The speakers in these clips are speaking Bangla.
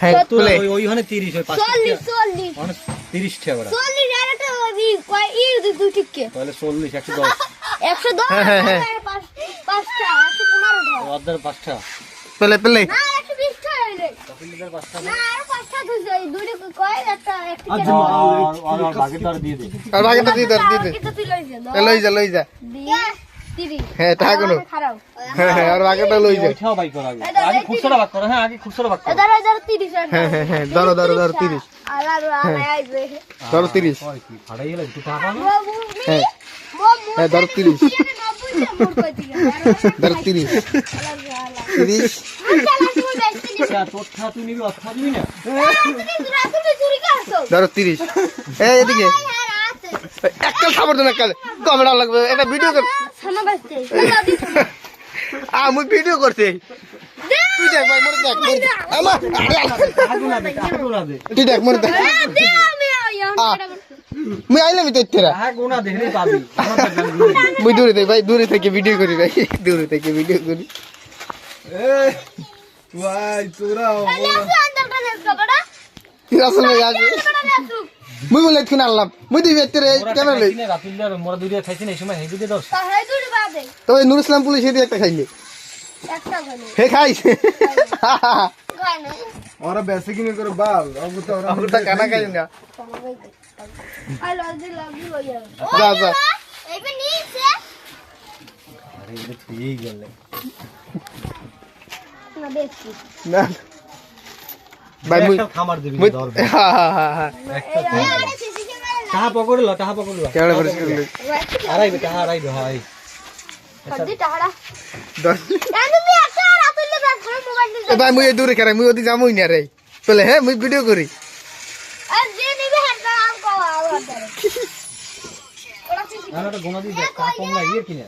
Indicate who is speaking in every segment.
Speaker 1: হ্যাঁ
Speaker 2: তো
Speaker 1: প্লে
Speaker 2: ওই- ওইখানে তিরিশ ওই পাঁচ
Speaker 3: চল্লিশ চল্লিশ।
Speaker 2: ওখানে তিরিশ টাকা করে।
Speaker 3: চল্লিশ আর একটা ই কয় ই দুই টিকে
Speaker 2: তাহলে চল্লিশ একশো দশ।
Speaker 3: একশো দশ
Speaker 1: হ্যাঁ, হ্যাঁ, হ্যাঁ। Play play.
Speaker 3: না হইলে।
Speaker 2: কপিলের
Speaker 3: না? আরও ওই কয় একটা একটা
Speaker 2: আর দিয়ে দে।
Speaker 1: আর বাকিটা দিয়ে দে দিয়ে দে।
Speaker 3: কিন্তু তুই
Speaker 1: লই যা লই হ্যাঁ টাকা কোনো হ্যাঁ হ্যাঁ আর বাকিটা লই যা
Speaker 2: ওইটাও বাই করা আগে খুচরা করো হ্যাঁ আগে খুচরা করো
Speaker 1: হ্যাঁ হ্যাঁ হ্যাঁ ধরো ধরো ধরো তিরিশ
Speaker 3: আর আর আর আইবে
Speaker 1: ধরো তিরিশ
Speaker 2: ফাড়াই গেলে একটু টাকা না
Speaker 1: হ্যাঁ হ্যাঁ ধরো তিরিশ ধরো তিরিশ তিরিশ
Speaker 2: আচ্ছা, তোর থা তুই নিবি অর্থ দিবি না
Speaker 1: ধরো তিরিশ এদিকে একটা খাবার দেন একটা কমেডা লাগবে একটা ভিডিও কর আমি ভিডিও করতে তুই দেখ ভাই মরে দেখ মরে দেখ। আমার তুই দেখ মরে দেখ। মুই আইলাম তো তেরা। মুই দূরে দেখ ভাই দূরে থেকে ভিডিও করি ভাই। দূরে থেকে ভিডিও করি। আসলে ভাই আসবে। মুই বলে কিন আনলাম। মুই দিবি তেরে
Speaker 2: ওরা
Speaker 1: ক্যামেরা লই?
Speaker 2: না, মোরা দুইটা খাইছি না, এই সময় হেই দিতে দশ।
Speaker 1: তো ওই নুর ইসলাম পুলিশ দিয়ে একটা খাইলে। হে খাইস
Speaker 4: ওরা বেশি কিনে করে বাল অবু তো ওরা
Speaker 1: আমরা কানা খাই না। যা যা।
Speaker 2: আরে, এটা থুয়েই গেলে।
Speaker 1: না। ভাই মুই
Speaker 2: খামার দিবি,
Speaker 1: হ্যাঁ হ্যাঁ হ্যাঁ হ্যাঁ
Speaker 2: পকড় ল, টাহা পকড়
Speaker 1: করি
Speaker 2: হয়।
Speaker 1: এ ভাই মুই এই দূরে খারাই মুই ওদি যামই না রে। বলে হ্যাঁ মুই ভিডিও করি।
Speaker 2: না, ওটা গোনা দিয়ে দে, টাহা কম না, ইয়ে
Speaker 1: আর না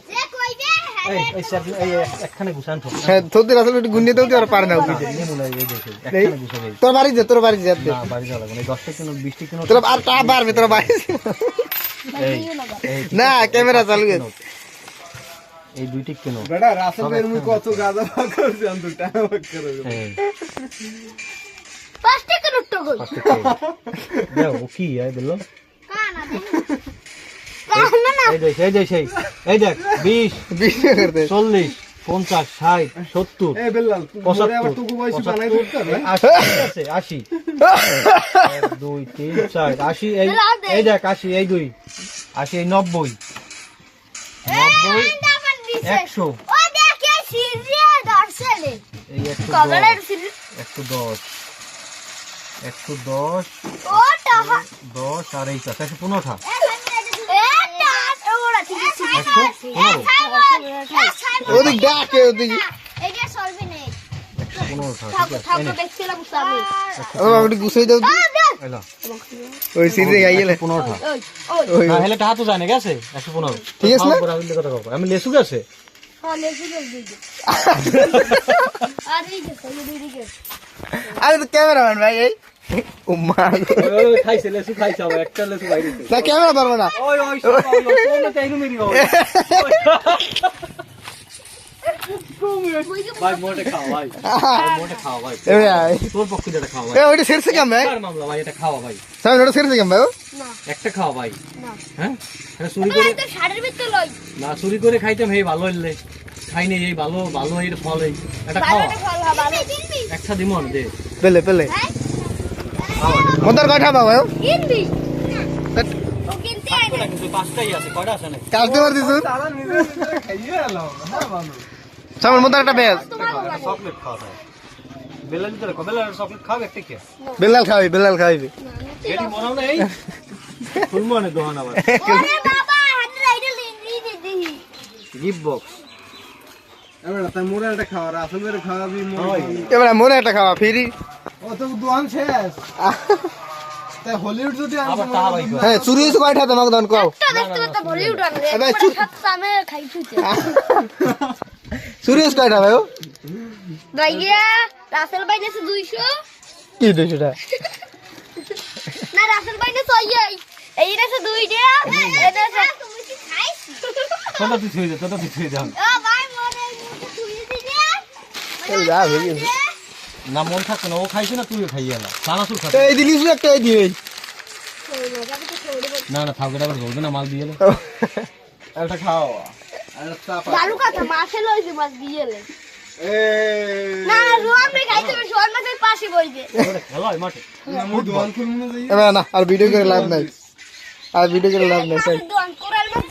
Speaker 1: তোর বাড়ি যা তোর বাড়ি যা
Speaker 2: না, বাড়ি যাওয়া লাগবে না, এই দশটা কিনো, বিশটা কিনো,
Speaker 1: তোর আর টা পারবে তোর বাড়ি না ক্যামেরা চালু
Speaker 2: এই দুইটি কিনো।
Speaker 4: বেটা রাসেল মুই কত গাদা ভাগ করছি আমি ভাগ করে।
Speaker 2: দেও, কি, বলল?
Speaker 3: কানা
Speaker 2: এই দেখ, এই দেখ, সেই, বিশ, চল্লিশ, পঞ্চাশ, ষাট, সত্তর,
Speaker 4: হবে
Speaker 2: আশি। এক, দুই, তিন, চার, আশি, এই, এই দেখ, আশি, এই দুই, আশি, এই নব্বই, নব্বই, একশো, একশো দশ, একশো দশ, একশো দশ, দশ আর এই একশো পনেরো থা।
Speaker 3: এটা ওরা ঠিক আছে
Speaker 2: একশো পনেরো,
Speaker 1: ওদিক ডাকে
Speaker 2: একশো পনেরো থা, ঠিক
Speaker 1: গুছাই দাও ওই সিধে গাইলে।
Speaker 2: একশো পনেরো হেলে টাকা তো জানে গেছে একশো পনেরো।
Speaker 1: ঠিক আছে
Speaker 2: আমি কথা কব আমি লেসু গেছে?
Speaker 3: হ্যাঁ আরে
Speaker 1: তো ক্যামেরাম্যান ভাই এই। না ক্যামেরা
Speaker 2: একটা খাওয়া ভাই। হ্যাঁ? না চুরি করে খাইতাম হে ভালো হইলে। খাইনি এই ভালো ভালো ফল এই। এটা খাওয়া। একটা দিমন দে।
Speaker 1: পেলে পেলে। মন্দার কয়টা পাবো কালকে মার দিছুন
Speaker 4: হ্যাঁ
Speaker 1: সামনে মন্দার একটা বেশ
Speaker 3: তোমার দোকানে
Speaker 2: চকলেট খাওয়া যায়। বেলা দিতে রাখো বেলা চকলেট খাবে
Speaker 1: বেলাল বেলাল
Speaker 2: বক্স
Speaker 4: এবার মোরে
Speaker 1: মনে একটা খাওয়া ফিরি। হ্যাঁ চুরি হয়েছে কয়টা তোমাকে কও? চুরি হয়েছে ভাই
Speaker 3: ভাইয়া রাসেল ভাই নেছে 200
Speaker 1: কি দুইশোটা
Speaker 3: না রাসেল ভাই নেছে ওই এই নেছে 2 এটা তুমি কি খাইছি?
Speaker 2: তোটা তুই থুই দে তোটা তুই থুই দে।
Speaker 3: ও ভাই তুই দিদি
Speaker 1: যা হয়ে গেছে।
Speaker 2: না মন থাকছে না ও খাইছে না তুইও খাইয়ে না চানাচুর খাতে
Speaker 1: এই দিলিস একটা এই দিয়ে
Speaker 2: না না থাকবে আবার ধরবে না মাল দিয়ে।
Speaker 4: একটা খাও।
Speaker 3: কথা মাছে দিয়ে। না না রোয়ান ভাই খাইতে হবে সোয়ান মাছের পাশে বইবে
Speaker 2: খেলা হয় মাঠে।
Speaker 4: আমি দোকান খুলবো না
Speaker 1: না, না আর ভিডিও করে লাভ নাই। আর ভিডিও করে লাভ নাই
Speaker 3: দোয়ান কোরাল মাছ